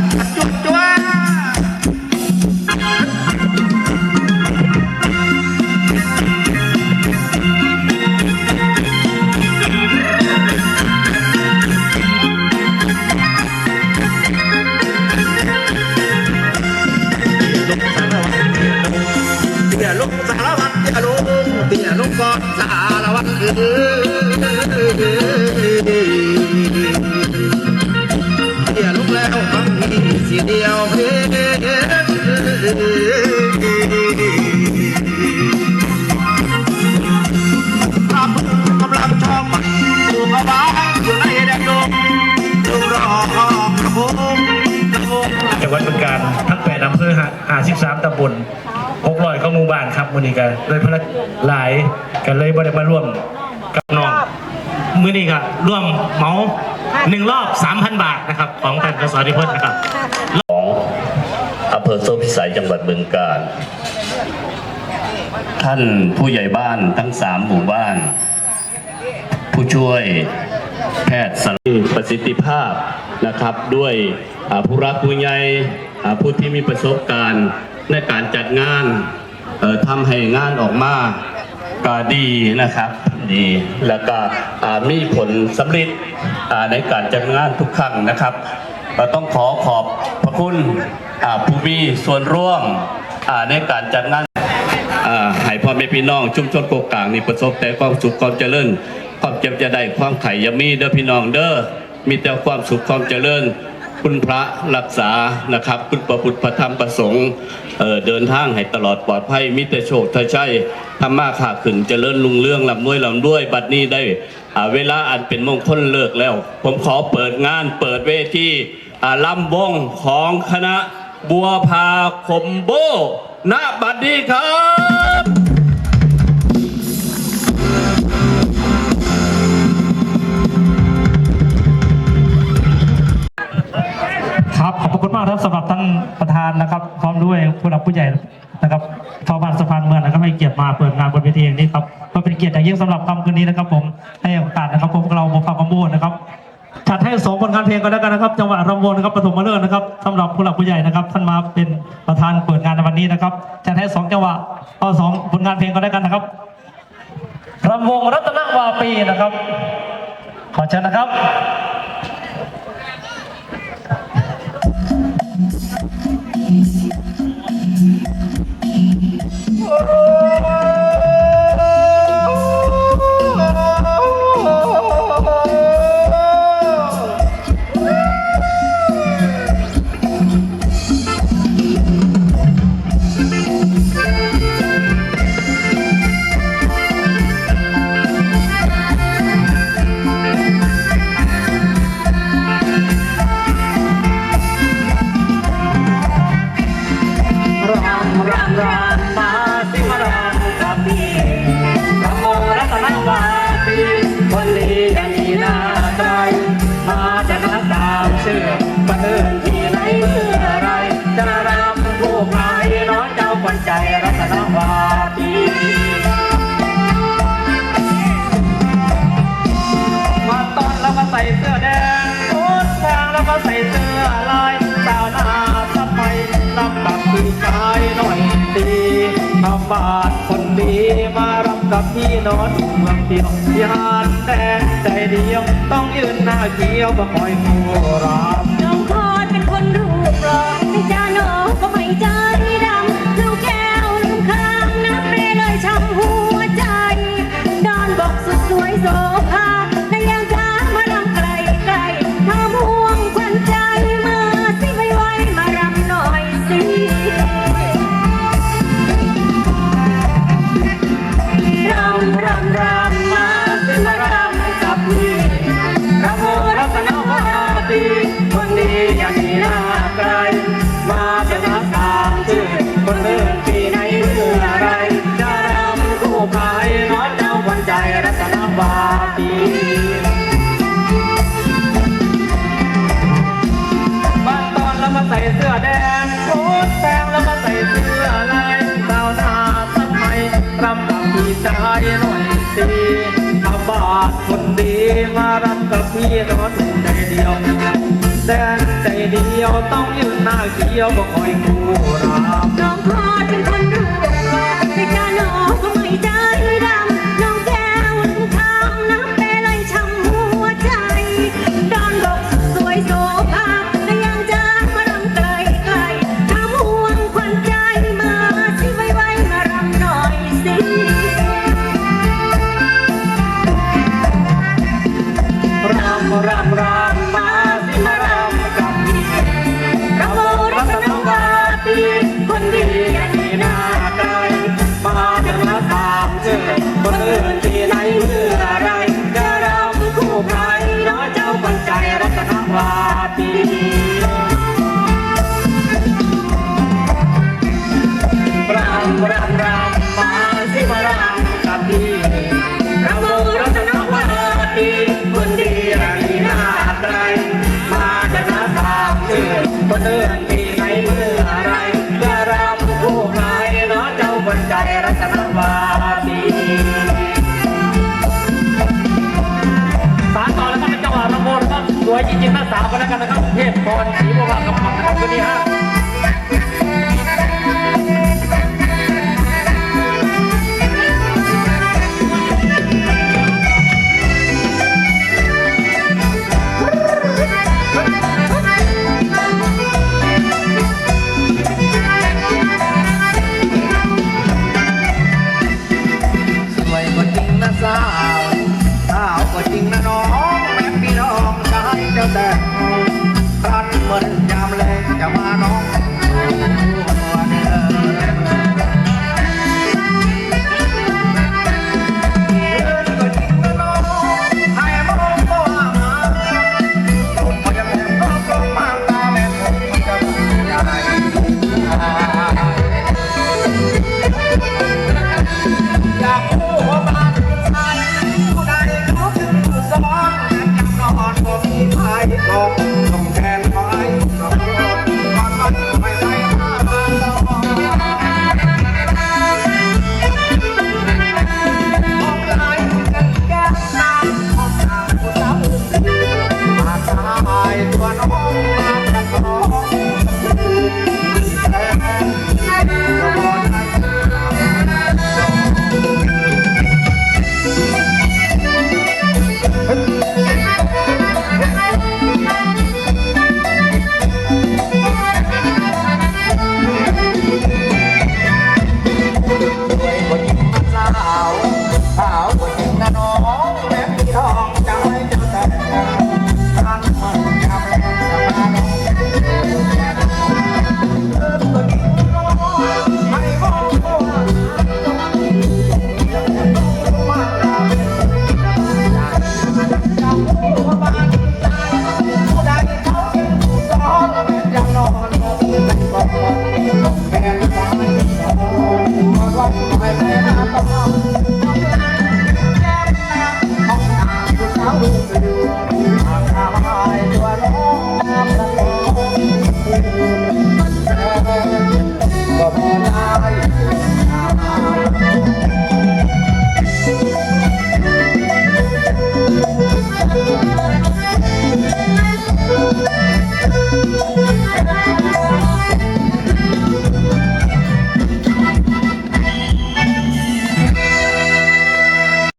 ดจุด หาสิบสามตำบลหกร้อยก็หมู่บ้านครับมือนี้กันเลยพนักหลายกันเลยบ่ได้มาร่วมกับน้องมือนี้ก็ร่วมเหมาหนึ่งรอบสามพันบาทนะครับ ของท่านกสริพจน์นะครับของอำเภอโซพิสัยจังหวัดบึงกาฬท่านผู้ใหญ่บ้านทั้งสามหมู่บ้าน ผู้ช่วยแพทย์สารประสิทธิภาพนะครับด้วยผู้รักผู้ใหญ่ ผู้ที่มีประสบการณ์ในการจัดงานทำให้งานออกมาก็ดีนะครับดีแล้วก็มีผลสำเร็จในการจัดงานทุกครั้งนะครับเราต้องขอขอบพระคุณผู้มีส่วนร่วมในการจัดงานให้พ่อแม่พี่น้องชุมชนโกกลางนี่ประสบแต่ความสุขความเจริญความเจ็บจะได้ความไข่ยามีเด้อพี่น้องเด้อมีแต่ความสุขความเจริญ คุณพระรักษานะครับ คุณประพุทธธรรมประสงค์เเดินทางให้ตลอดปลอดภัยมิต่โชคทชัยธรรมาขาขึ้นเจริญลุงเรื่องลำด้วยลำด้วย บัดนี้ได้เวลาอันเป็นมงคลเลิกแล้ว ผมขอเปิดงานเปิดเวทีลำวงของคณะบัวพาคมโบณบัดนี้ครับากครับสำหรับท่านประธานนะครับ พร้อมด้วยผู้หลักผู้ใหญ่นะครับชาวบ้านสะพานเมืองนะครับให้เกียรติมาเปิดงานบนเวทีอย่างนี้ครับก็เป็นเกียรติอย่างยิ่งสำหรับคำคืนนี้นะครับ ผมให้โอกาสนะครับพวกเราบุฟาคอมโบนะครับจัดให้สองผลงานเพลงก็แล้วกันนะครับ จังหวะรำวงนะครับปฐมฤกษ์นะครับสำหรับผู้หลักผู้ใหญ่นะครับ ท่านมาเป็นประธานเปิดงานในวันนี้นะครับจัดให้สองจังหวะเอาสองผลงานเพลงก็แล้วกันนะครับรำวงรัตนวาปีนะครับ ขอเชิญนะครับำร กับพี่นอนเมืองเดียวยานแต่ใจเดียวต้องยืนหน้าเขียวบ่คอยผู้รับ น้องคอนเป็นคนรูปหล่อไม่จ้าน้องก็ไม่ใจดำลูกแก้วลูกครางนับเรเลยช้ำหัวใจ ดอนบอกสุดสวยโสภา ดีมารักกับพี่แต่ยู่ใจเดียวแดนใจเดียวต้องยืนหน้าเดียวก็คอยกูรับน้องพ่อเป็นคนรู้ รำรำมาสิมารำกับพี่รำมูรัตนวดีคนดีไรหน้าใครมาจะนับตามเชื่อคนเอื้อนที่ไหนเมื่อไรจะรำผู้ใครเนาะเจ้าคนใจรัตนวดีสารต่อแล้วก็เป็นจังหวะมูนะครัสวยจริงๆนักสาวคนนั้นกันนะครับเทพพรศรีบัวกำพังนะครับคนนี้ฮะ ต้งแทน ไปเลยนะคร